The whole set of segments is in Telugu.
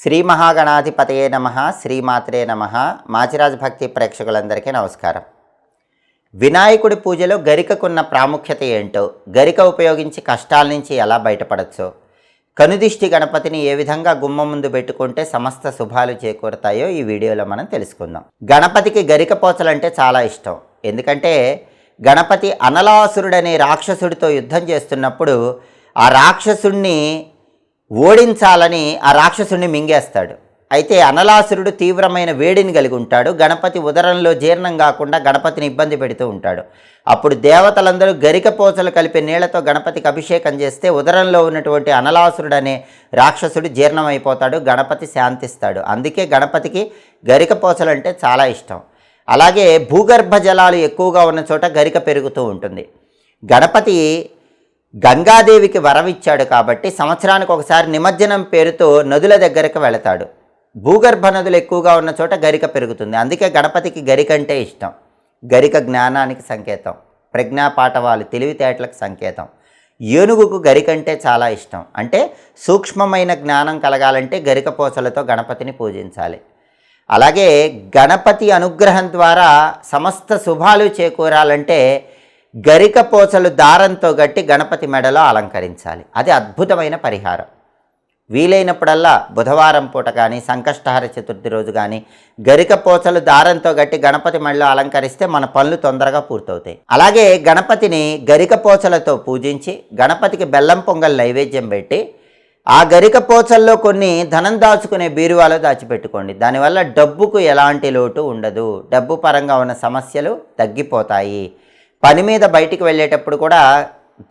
శ్రీ మహాగణాధిపతయే నమ శ్రీమాత్రే నమ. మాచిరాజ్ భక్తి ప్రేక్షకులందరికీ నమస్కారం. వినాయకుడి పూజలో గరికకున్న ప్రాముఖ్యత ఏంటో గరిక ఉపయోగించి కష్టాల నుంచి ఎలా బయటపడచ్చో కనుదిష్టి గణపతిని ఏ విధంగా గుమ్మ ముందు పెట్టుకుంటే సమస్త శుభాలు చేకూరుతాయో ఈ వీడియోలో మనం తెలుసుకుందాం. గణపతికి గరిక పోచలంటే చాలా ఇష్టం. ఎందుకంటే గణపతి అనలాసురుడనే రాక్షసుడితో యుద్ధం చేస్తున్నప్పుడు ఆ రాక్షసుణ్ణి ఓడించాలని ఆ రాక్షసుడిని మింగేస్తాడు. అయితే అనలాసురుడు తీవ్రమైన వేడిని కలిగి ఉంటాడు. గణపతి ఉదరంలో జీర్ణం కాకుండా గణపతిని ఇబ్బంది పెడుతూ ఉంటాడు. అప్పుడు దేవతలందరూ గరిక పోచలు కలిపి నీళ్ళతో గణపతికి అభిషేకం చేస్తే ఉదరంలో ఉన్నటువంటి అనలాసురుడు అనే రాక్షసుడు జీర్ణమైపోతాడు గణపతి శాంతిస్తాడు. అందుకే గణపతికి గరిక పోచలు అంటే చాలా ఇష్టం. అలాగే భూగర్భ జలాలు ఎక్కువగా ఉన్న చోట గరిక పెరుగుతూ ఉంటుంది. గణపతి గంగాదేవికి వరమిచ్చాడు కాబట్టి సంవత్సరానికి ఒకసారి నిమజ్జనం పేరుతో నదుల దగ్గరకు వెళతాడు. భూగర్భ నదులు ఎక్కువగా ఉన్న చోట గరిక పెరుగుతుంది. అందుకే గణపతికి గరిక అంటే ఇష్టం. గరిక జ్ఞానానికి సంకేతం. ప్రజ్ఞా పాఠవాలు తెలివితేటలకు సంకేతం. ఏనుగుకు గరికంటే చాలా ఇష్టం. అంటే సూక్ష్మమైన జ్ఞానం కలగాలంటే గరిక పోసలతో గణపతిని పూజించాలి. అలాగే గణపతి అనుగ్రహం ద్వారా సమస్త శుభాలు చేకూరాలంటే గరిక పోచలు దారంతో గట్టి గణపతి మెడలో అలంకరించాలి. అది అద్భుతమైన పరిహారం. వీలైనప్పుడల్లా బుధవారం పూట కానీ సంకష్టహార చతుర్థి రోజు కానీ గరిక పోచలు దారంతో గట్టి గణపతి మెడలో అలంకరిస్తే మన పనులు తొందరగా పూర్తవుతాయి. అలాగే గణపతిని గరిక పోచలతో పూజించి గణపతికి బెల్లం పొంగల్ నైవేద్యం పెట్టి ఆ గరిక పోచల్లో కొన్ని ధనం దాచుకునే బీరువాలో దాచిపెట్టుకోండి. దానివల్ల డబ్బుకు ఎలాంటి లోటు ఉండదు. డబ్బు పరంగా ఉన్న సమస్యలు తగ్గిపోతాయి. పని మీద బయటికి వెళ్ళేటప్పుడు కూడా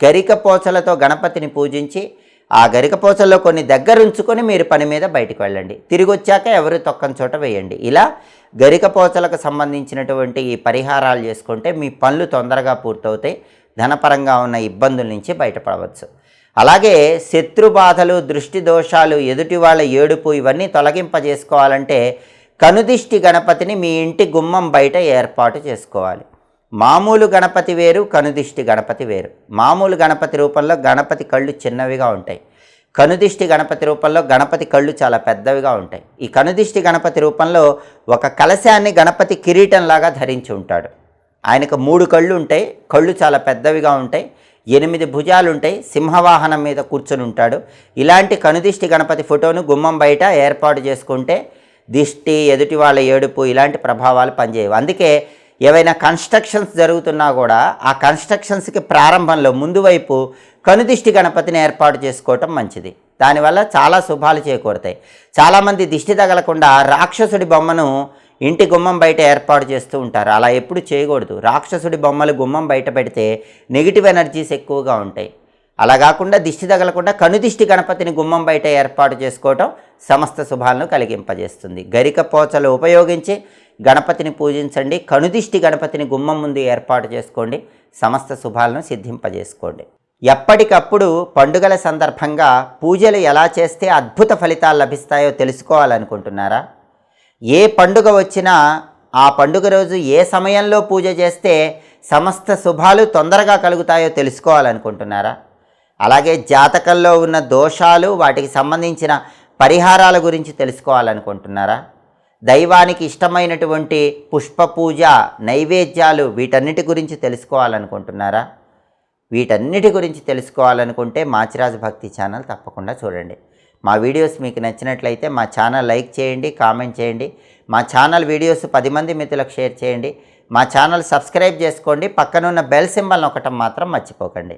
గరిక పోచలతో గణపతిని పూజించి ఆ గరిక పోచల్లో కొన్ని దగ్గర ఉంచుకొని మీరు పని మీద బయటికి వెళ్ళండి. తిరిగి వచ్చాక ఎవరు తొక్కని చోట వేయండి. ఇలా గరిక పోచలకు సంబంధించినటువంటి ఈ పరిహారాలు చేసుకుంటే మీ పనులు తొందరగా పూర్తవుతాయి. ధనపరంగా ఉన్న ఇబ్బందుల నుంచి బయటపడవచ్చు. అలాగే శత్రు బాధలు దృష్టి దోషాలు ఎదుటి వాళ్ళ ఏడుపు ఇవన్నీ తొలగింపజేసుకోవాలంటే కనుదిష్టి గణపతిని మీ ఇంటి గుమ్మం బయట ఏర్పాటు చేసుకోవాలి. మామూలు గణపతి వేరు కనుదిష్టి గణపతి వేరు. మామూలు గణపతి రూపంలో గణపతి కళ్ళు చిన్నవిగా ఉంటాయి. కనుదిష్టి గణపతి రూపంలో గణపతి కళ్ళు చాలా పెద్దవిగా ఉంటాయి. ఈ కనుదిష్టి గణపతి రూపంలో ఒక కలశాన్ని గణపతి కిరీటంలాగా ధరించి ఉంటాడు. ఆయనకు మూడు కళ్ళు ఉంటాయి. కళ్ళు చాలా పెద్దవిగా ఉంటాయి. ఎనిమిది భుజాలు ఉంటాయి సింహవాహనం మీద కూర్చొని ఉంటాడు. ఇలాంటి కనుదిష్టి గణపతి ఫోటోను గుమ్మం బయట ఏర్పాటు చేసుకుంటే దిష్టి ఎదుటి వాళ్ళ ఏడుపు ఇలాంటి ప్రభావాలు పనిచేయవు. అందుకే ఏవైనా కన్స్ట్రక్షన్స్ జరుగుతున్నా కూడా ఆ కన్స్ట్రక్షన్స్కి ప్రారంభంలో ముందు వైపు కనుదిష్టి గణపతిని ఏర్పాటు చేసుకోవటం మంచిది. దానివల్ల చాలా శుభాలు చేకూరుతాయి. చాలామంది దిష్టి తగలకుండా రాక్షసుడి బొమ్మను ఇంటి గుమ్మం బయట ఏర్పాటు చేస్తూ ఉంటారు. అలా ఎప్పుడు చేయకూడదు. రాక్షసుడి బొమ్మలు గుమ్మం బయట పెడితే నెగిటివ్ ఎనర్జీస్ ఎక్కువగా ఉంటాయి. అలా కాకుండా దిష్టి తగలకుండా కనుదిష్టి గణపతిని గుమ్మం బయట ఏర్పాటు చేసుకోవటం సమస్త శుభాలను కలిగింపజేస్తుంది. గరిక పోచలు ఉపయోగించి గణపతిని పూజించండి. కనుదిష్టి గణపతిని గుమ్మం ముందు ఏర్పాటు చేసుకోండి. సమస్త శుభాలను సిద్ధింపజేసుకోండి. ఎప్పటికప్పుడు పండుగల సందర్భంగా పూజలు ఎలా చేస్తే అద్భుత ఫలితాలు లభిస్తాయో తెలుసుకోవాలనుకుంటున్నారా? ఏ పండుగ వచ్చినా ఆ పండుగ రోజు ఏ సమయంలో పూజ చేస్తే సమస్త శుభాలు తొందరగా కలుగుతాయో తెలుసుకోవాలనుకుంటున్నారా? అలాగే జాతకంలో ఉన్న దోషాలు వాటికి సంబంధించిన పరిహారాల గురించి తెలుసుకోవాలనుకుంటున్నారా? దైవానికి ఇష్టమైనటువంటి పుష్ప పూజ నైవేద్యాలు వీటన్నిటి గురించి తెలుసుకోవాలనుకుంటున్నారా? వీటన్నిటి గురించి తెలుసుకోవాలనుకుంటే మాచిరాజు భక్తి ఛానల్ తప్పకుండా చూడండి. మా వీడియోస్ మీకు నచ్చినట్లయితే మా ఛానల్ లైక్ చేయండి కామెంట్ చేయండి. మా ఛానల్ వీడియోస్ పది మంది మిత్రులకు షేర్ చేయండి. మా ఛానల్ సబ్స్క్రైబ్ చేసుకోండి. పక్కనున్న బెల్ సింబల్ ఒకటం మాత్రం మర్చిపోకండి.